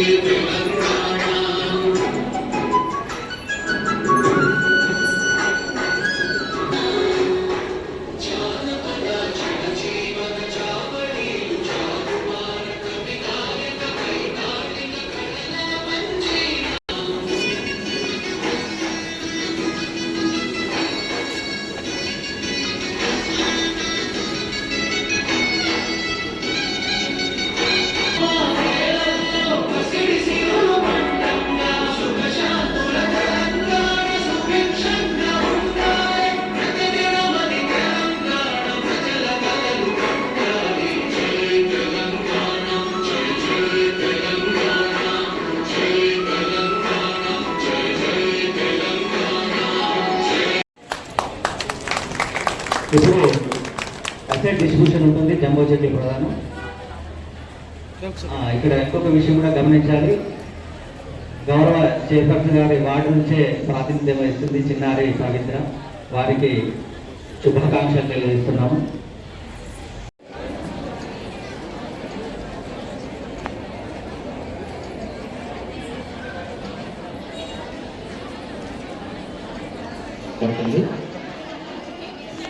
Amém. ఉంటుంది ప్రధానం. ఇక్కడ ఇంకొక విషయం కూడా గమనించాలి. గౌరవ చైర్పర్సన్ గారి వార్డు నుంచే ప్రాతినిధ్యం వహిస్తుంది చిన్నారి పవిత్ర వారికి శుభాకాంక్షలు తెలియజేస్తున్నాము.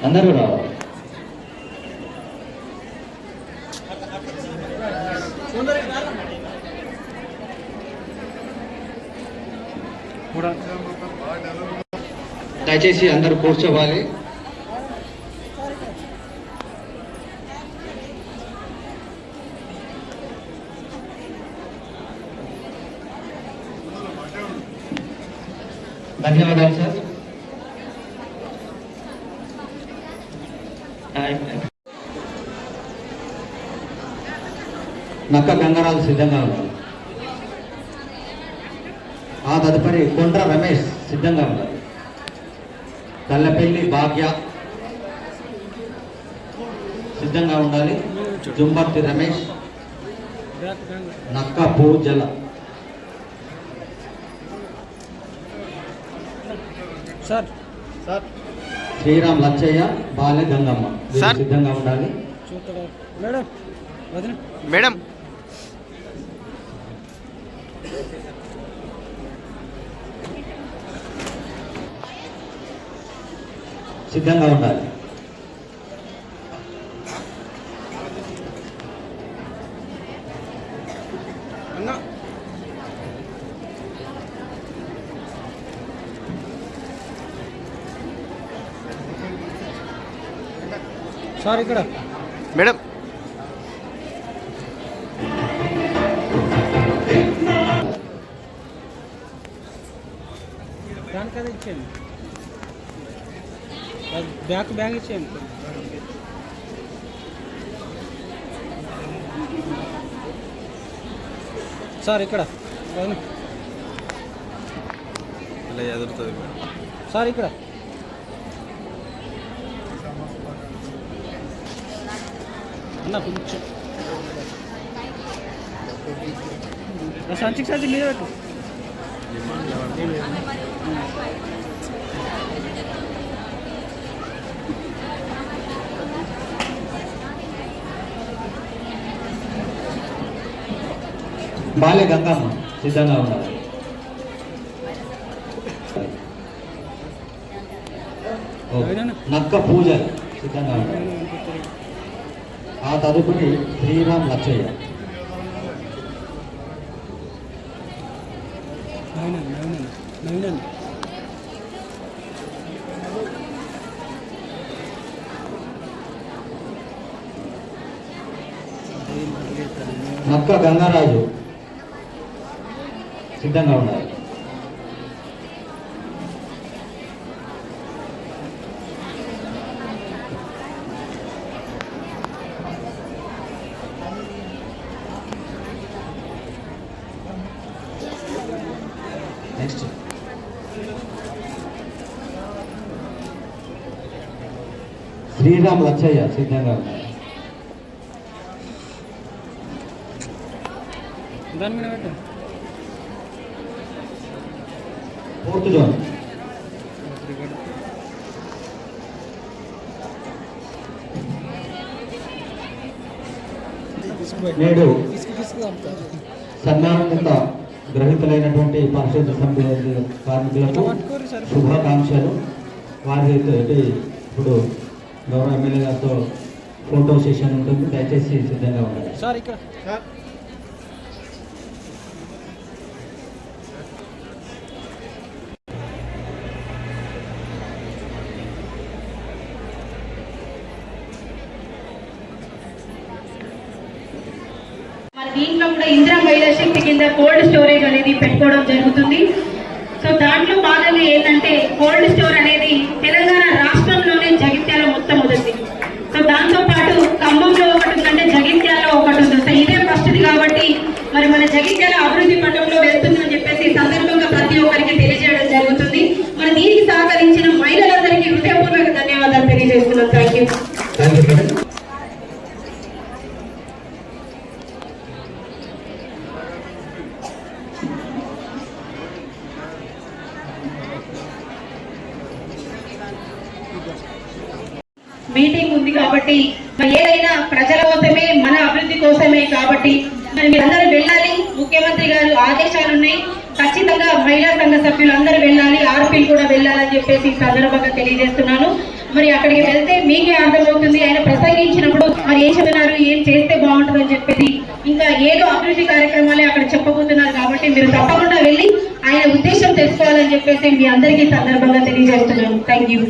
అందరూ రావాలి. దయచేసి అందరూ కూర్చోవాలి. ధన్యవాదాలు సార్. నక్క గంగరాజు సిద్ధంగా ఉన్నారు ఆ తదుపరి కొండ్ర రమేష్ సిద్ధంగా ఉన్నారు కల్లపెల్లి భాగ్య సిద్ధంగా ఉండాలి. జుంబర్తి రమేష్ నక్క పూజల. సార్. సార్. శ్రీరామ్ లచ్చయ్య బాలె గంగమ్మ. సిద్ధంగా ఉండాలి. మేడం మేడం సిద్ధంగా ఉండాలి. అన్న. సార్ ఇక్కడ. మేడం దానికి అదే ఇచ్చేయండి. బ్యాక్ బ్యాగ్ ఇచ్చేయండి. సార్ ఇక్కడ. ఇలా ఎదురుతుంది సార్ ఇక్కడ. అన్న కొంచెం. సంచికి సంచి మీద పెట్టు బాలె గంగమ్మ సిద్ధంగా ఓకే. నక్క పూజ సిద్ధంగా ఉండాలి ఆ తదుపరి శ్రీరామ్ లచ్చయ్య. నవీనన్ నవీనన్ నవీనన్ నక్క గంగారాజు సిద్ధంగా ఉన్నారు. శ్రీరామ్ లచ్చయ్య సిద్ధంగా ఫోర్త్ జోన్. నేడు సన్మానిత గ్రహీతలైనటువంటి పరిశుద్ధ సమితి కార్మికులకు శుభాకాంక్షలు. వారితో ఇప్పుడు గౌరవ ఎమ్మెల్యే గారితో ఫోటో సెషన్ ఉంటుంది. దయచేసి సిద్ధంగా ఉండాలి సార్ ఇక్కడ. మన దీంట్లో కూడా ఇందిరా మహిళా శక్తి కింద కోల్డ్ స్టోరేజ్ అనేది పెట్టుకోవడం జరుగుతుంది. సో దాంట్లో భాగంగా ఏంటంటే కోల్డ్ స్టోర్ అనేది తెలంగాణ రాష్ట్రంలోనే జగిత్యాల మొత్తం ఉంది సో దాంతో పాటు ఖమ్మంలో ఒకటి ఉందంటే జగిత్యాలలో ఒకటి ఉంది సో ఇదే ఫస్ట్ది కాబట్టి మరి మన జగిత్యాల అభివృద్ధి పథంలో వెళ్తుందని చెప్పేసి ఈ సందర్భంగా ప్రతి ఒక్కరికి తెలియజేయడం జరుగుతుంది. మన దీనికి సహకరించిన మహిళలందరికీ హృదయపూర్వక ధన్యవాదాలు తెలియజేస్తున్నాం. థ్యాంక్ యూ మీటింగ్ ఉంది కాబట్టి ఏదైనా ప్రజల కోసమే మన అభివృద్ధి కోసమే కాబట్టి మరి మీరందరూ వెళ్ళాలి. ముఖ్యమంత్రి గారు ఆదేశాలు ఉన్నాయి ఖచ్చితంగా మహిళా సంఘ సభ్యులు అందరూ వెళ్ళాలి. ఆర్పీలు కూడా వెళ్ళాలని చెప్పేసి ఈ సందర్భంగా తెలియజేస్తున్నాను. మరి అక్కడికి వెళ్తే మీకే అర్థమవుతుంది. ఆయన ప్రసంగించినప్పుడు మరి ఏం చెప్తున్నారు ఏం చేస్తే బాగుంటుందని చెప్పేసి ఇంకా ఏదో అభివృద్ధి కార్యక్రమాలే అక్కడ చెప్పబోతున్నారు కాబట్టి మీరు తప్పకుండా వెళ్ళి ఆయన ఉద్దేశం తెలుసుకోవాలని చెప్పేసి మీ అందరికీ సందర్భంగా తెలియజేస్తున్నాను. Thank you